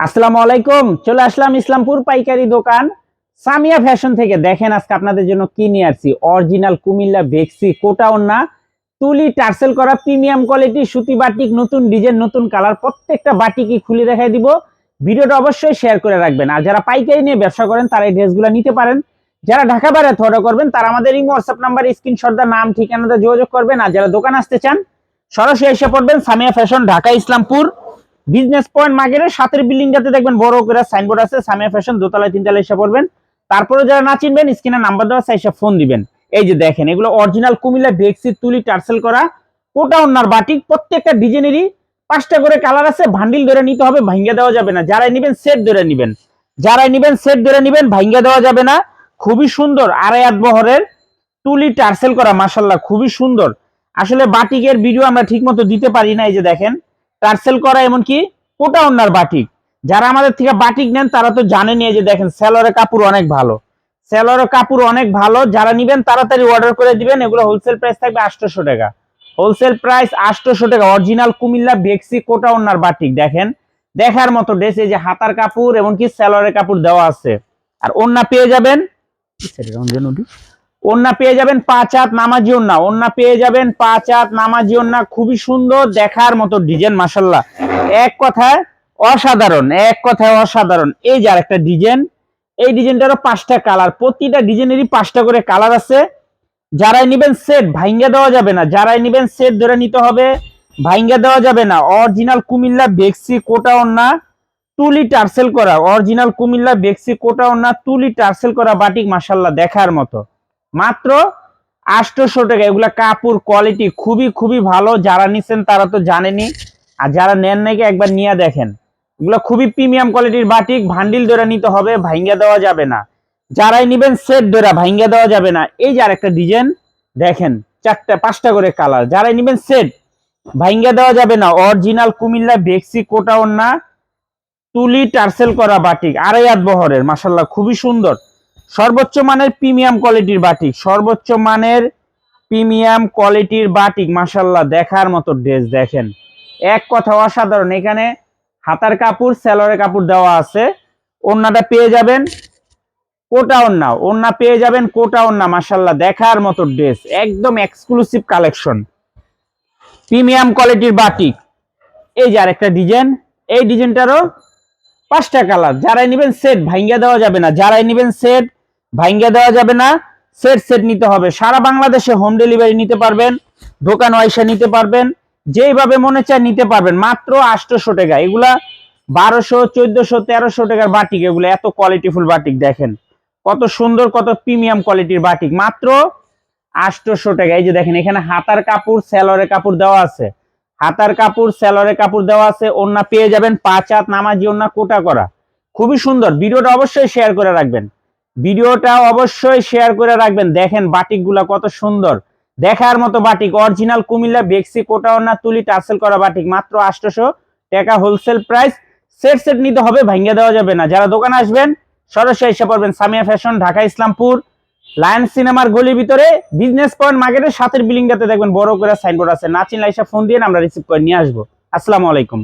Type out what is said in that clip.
আসসালামু আলাইকুম, চলে আসলাম ইসলামপুর পাইকারি দোকান। সামিয়া ফ্যাশন থেকে দেখেন আজকে আপনাদের জন্য কি নিয়ে আসছি। অরিজিনাল কুমিল্লা বেক্সি কোটা ওন্না তুলি টার্সেল করা প্রিমিয়াম কোয়ালিটি, সুতি বাটিক, নতুন ডিজাইন, নতুন কালার, প্রত্যেকটা বাটিকই খুলে দেখাই দিব। ভিডিওটা অবশ্যই শেয়ার করে রাখবেন। আর যারা পাইকারি নিয়ে ব্যবসা করেন, তারা এই ড্রেসগুলো নিতে পারেন। যারা ঢাকা বাইরে অর্ডার করবেন, তারা আমাদের এই হোয়াটসঅ্যাপ নাম্বার, স্ক্রিনশট, দা নাম, ঠিকানাতে যোগাযোগ করবেন। আর যারা দোকান আসতে চান, সরাসরি এসে পড়বেন Samiya fashion, Dhaka, Islampur. Business point মার্কেটের সাতের বিল্ডিংটাতে দেখবেন বড় করে সাইনবোর্ড আছে, সামিয়া ফ্যাশন দোতলায় তিনতলায় এসে পড়বেন। তারপরে যারা না চিনবেন স্ক্রিনে নাম্বার দেওয়া আছে ফোন দিবেন। এই যে দেখেন, এগুলো অরিজিনাল কুমিল্লা বেক্সি তুলি টার্সেল করা, কোটা ওনার বাটিক প্রত্যেকটা ডিজাইনেরই পাঁচটা করে কালার আছে ভান্ডিল ধরে নিতে হবে, ভাঙ্গা দেওয়া যাবে না। যারাই নিবেন সেট ধরে নিবেন। যারাই নিবেন সেট ধরে নিবেন, ভাঙ্গা দেওয়া যাবে না। খুবই সুন্দর, আড়াই আট বহরের তুলি টার্সেল করা মাসাল্লাহ খুবই সুন্দর। আসলে বাটিকের ভিডিও আমরা ঠিক মতো দিতে পারি না, এই যে দেখেন। টার্সেল করা, এমনকি কোটা ওনার বাটিক। যারা আমাদের থেকে বাটিক নেন, তারা তো জানেন যে দেখেন, সেলরের কাপড় অনেক ভালো। সেলরের কাপড় অনেক ভালো, যারা নিবেন তাড়াতাড়ি অর্ডার করে দিবেন, এগুলো হোলসেল প্রাইস থাকবে আটশোশো টাকা। হোলসেল প্রাইস আটশোশো টাকা অরিজিনাল কুমিল্লা বেক্সি কোটা ওনার বাটিক, দেখেন। দেখার মতো ড্রেস এই যে হাতার কাপড়, এমনকি সেলরের কাপড় দেওয়া আছে। আর ওন্না পেয়ে যাবেন ওন্না পেয়ে যাবেন পাঁচ হাত নামাজি ওন্না ওন্না পেয়ে যাবেন পাঁচ হাত নামাজি ওন্না খুবই সুন্দর দেখার মতো ডিজাইন মাসাল্লাহ এক কথায় অসাধারণ, এক কথায় অসাধারণ। এই যে আরেকটা ডিজাইন, এই ডিজাইনটারও পাঁচটা কালার। প্রতিটা ডিজাইনেরই পাঁচটা করে কালার আছে। যারাই নিবেন সেট, ভাইঙ্গা দেওয়া যাবে না। যারাই নিবেন সেট ধরে নিতে হবে, ভাইঙ্গা দেওয়া যাবে না। অরিজিনাল কুমিল্লা বেক্সি কোটা ওন্না তুলি টার্সেল করা। অরিজিনাল কুমিল্লা বেক্সি কোটা ওন্না তুলি টার্সেল করা বাটিক মাসাল্লাহ দেখার মতো। মাত্র আটশোশো টাকা। এগুলা কাপড় কোয়ালিটি খুবই খুবই ভালো। যারা নিচ্ছেন তারা তো জানেনি আর যারা নেন নাকি একবার নিয়ে দেখেন। এগুলো খুবই প্রিমিয়াম কোয়ালিটির বাটিক ভান্ডিল ধরে নিতে হবে, ভাইঙ্গা দেওয়া যাবে না। যারাই নিবেন সেট ধরে ভাইঙ্গা দেওয়া যাবে না। এই যে আরেকটা ডিজাইন দেখেন, চারটা, পাঁচটা করে কালার যারাই নিবেন সেট ভাইঙ্গা দেওয়া যাবে না। অরিজিনাল কুমিল্লা বেক্সি কোটা ওন্না তুলি টার্সেল করা বাটিক আড়াই হাত বহরের মাসাল্লাহ খুবই সুন্দর। সর্বোচ্চ মানের প্রিমিয়াম কোয়ালিটির বাটিক, সর্বোচ্চ মানের প্রিমিয়াম কোয়ালিটির বাটিক মাসাল্লাহ দেখার মতো ড্রেস দেখেন। এক কথা অসাধারণ, এখানে হাতার কাপড় সেলরের কাপড় দেওয়া আছে। ওন্নাটা পেয়ে যাবেন, কোটা ওন্না ওন্না পেয়ে যাবেন, কোটা ওন্না মাসাল্লাহ দেখার মতো ড্রেস, একদম এক্সক্লুসিভ কালেকশন প্রিমিয়াম কোয়ালিটির বাটিক। এই যে আরেকটা ডিজাইন, এই ডিজাইনটারও পাঁচটা কালার, যারাই নেবেন সেট ভাইঙ্গা দেওয়া যাবে না, যারাই নেবেন সেট ভাইঙ্গা দেওয়া যাবে না। সেট সেট নিতে হবে। সারা বাংলাদেশে হোম ডেলিভারি নিতে পারবেন, দোকান ওয়াইসা নিতে পারবেন, যেইভাবে মনে চায় নিতে পারবেন। মাত্র আটশোশো টাকা। এগুলা বারোশো, চোদ্দশো, তেরোশো টাকার বাটিক। এগুলো এত কোয়ালিটিফুল বাটিক, দেখেন। কত সুন্দর, কত প্রিমিয়াম কোয়ালিটির বাটিক। মাত্র আটশোশো টাকা। এই যে দেখেন, এখানে হাতার কাপড় সেলরের কাপড় দেওয়া আছে। হাতার কাপড় সেলরের কাপড় দেওয়া আছে। ওন্না পেয়ে যাবেন, পাঁচ হাত নামাজি ওন্না কোটা করা। খুবই সুন্দর। ভিডিওটা অবশ্যই শেয়ার করে রাখবেন। ভিডিওটা অবশ্যই শেয়ার করে রাখবেন। দেখেন বাটিকগুলা কত সুন্দর। দেখার মতো বাটিক অরিজিনাল কুমিল্লা বেক্সি কোটা ওন্না তুলি টার্সেল করা বাটিক, মাত্র আটশোশো টাকা হোলসেল প্রাইস সেট সেট নিতে হবে ভাঙ্গা দেওয়া যাবে না। যারা দোকানে আসবেন, সরাসরি এসে পড়বেন সামিয়া ফ্যাশন, ঢাকা ইসলামপুর লায়ন সিনেমার গলির ভিতরে। বিজনেস পয়েন্ট মার্কেটের সাথের বিল্ডিংটাতে দেখবেন বড় করে সাইনবোর্ড আছে। না চিনলে এসে ফোন দিয়ে আমরা রিসিভ করে নিয়ে আসব। আসসালামু আলাইকুম।